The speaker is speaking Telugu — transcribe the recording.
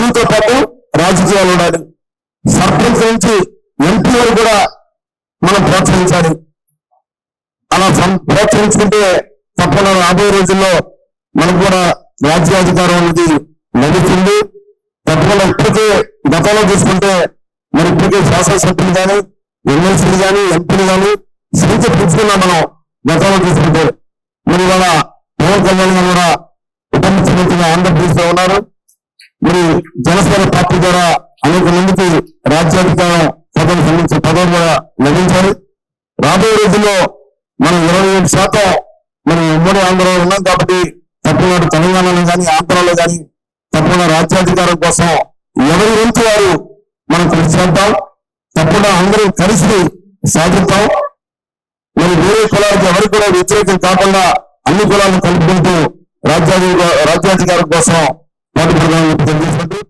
చదువుతో పాటు రాజకీయాలు ఉండాలి. సర్పంచ్ నుంచి ఎంపీ కూడా మనం ప్రోత్సహించాలి. అలా ప్రోత్సహించుకుంటే తప్పకుండా రాబోయే రోజుల్లో మనకు కూడా రాజ్యాధికారం అనేది లభిస్తుంది. తప్పకుండా ఇప్పటికే గతంలో చూసుకుంటే మరి ఇప్పటికే శాసనసభ్యులు కానీ ఎమ్మెల్సీలు కానీ ఎంపీలు కానీ సంఖ్య పెంచుకున్నాం మనం గతంలో చూసుకుంటే మరి ఇవాళ పవన్ కళ్యాణ్ గారు కూడా ఉప ముఖ్యమంత్రిగా ఆంధ్రప్రదేశ్లో ఉన్నారు. మరి జనసేన పార్టీ ద్వారా అనేక మందికి రాజ్యాధికారం పదవి సంబంధించిన పదవి కూడా లభించాలి రాబోయే రోజుల్లో మనం ఇరవై ఏడు శాతం మనం ఉమ్మడి ఆంధ్రలో ఉన్నాం కాబట్టి తప్పకుండా తెలంగాణలో కానీ ఆంధ్రాలో కానీ తప్పకుండా రాజ్యాధికారం కోసం ఎవరి వంతు వారు మనం కృషి చేద్దాం. తప్పకుండా అందరూ కలిసి సాధిద్దాం. మరి వేరే కులాలకు ఎవరికి కూడా వ్యతిరేకం కాకుండా అన్ని కులాలను కలుపుకుంటూ రాజ్యాధి రాజ్యాధికారం కోసం పాటు ప్రధాన